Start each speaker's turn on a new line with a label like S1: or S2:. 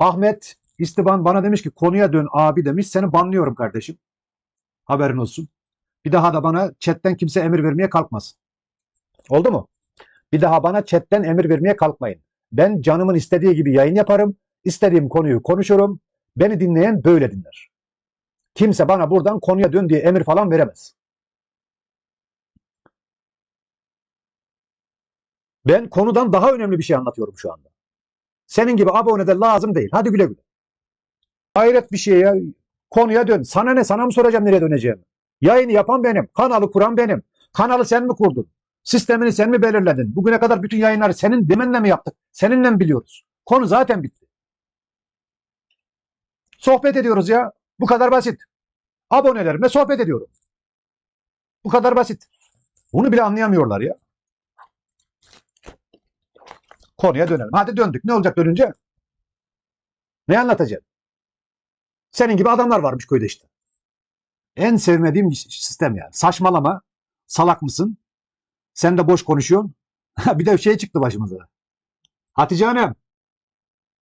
S1: Ahmet İstiban bana demiş ki konuya dön abi demiş. Seni banlıyorum kardeşim. Haberin olsun. Bir daha da bana chatten kimse emir vermeye kalkmasın. Oldu mu? Bir daha bana chatten emir vermeye kalkmayın. Ben canımın istediği gibi yayın yaparım. İstediğim konuyu konuşurum. Beni dinleyen böyle dinler. Kimse bana buradan konuya dön diye emir falan veremez. Ben konudan daha önemli bir şey anlatıyorum şu anda. Senin gibi abone de lazım değil. Hadi güle güle. Hayret bir şey ya. Konuya dön. Sana ne? Sana mı soracağım nereye döneceğimi? Yayını yapan benim. Kanalı kuran benim. Kanalı sen mi kurdun? Sistemini sen mi belirledin? Bugüne kadar bütün yayınları senin demenle mi yaptık? Seninle mi biliyoruz? Konu zaten bitti. Sohbet ediyoruz ya. Bu kadar basit. Abonelerime sohbet ediyorum. Bu kadar basit. Bunu bile anlayamıyorlar ya. Konuya dönelim. Hadi döndük. Ne olacak dönünce? Ne anlatacağım? Senin gibi adamlar varmış köyde işte. En sevmediğim sistem yani. Saçmalama. Salak mısın? Sen de boş konuşuyorsun. bir de şey çıktı başımıza. Hatice Hanım.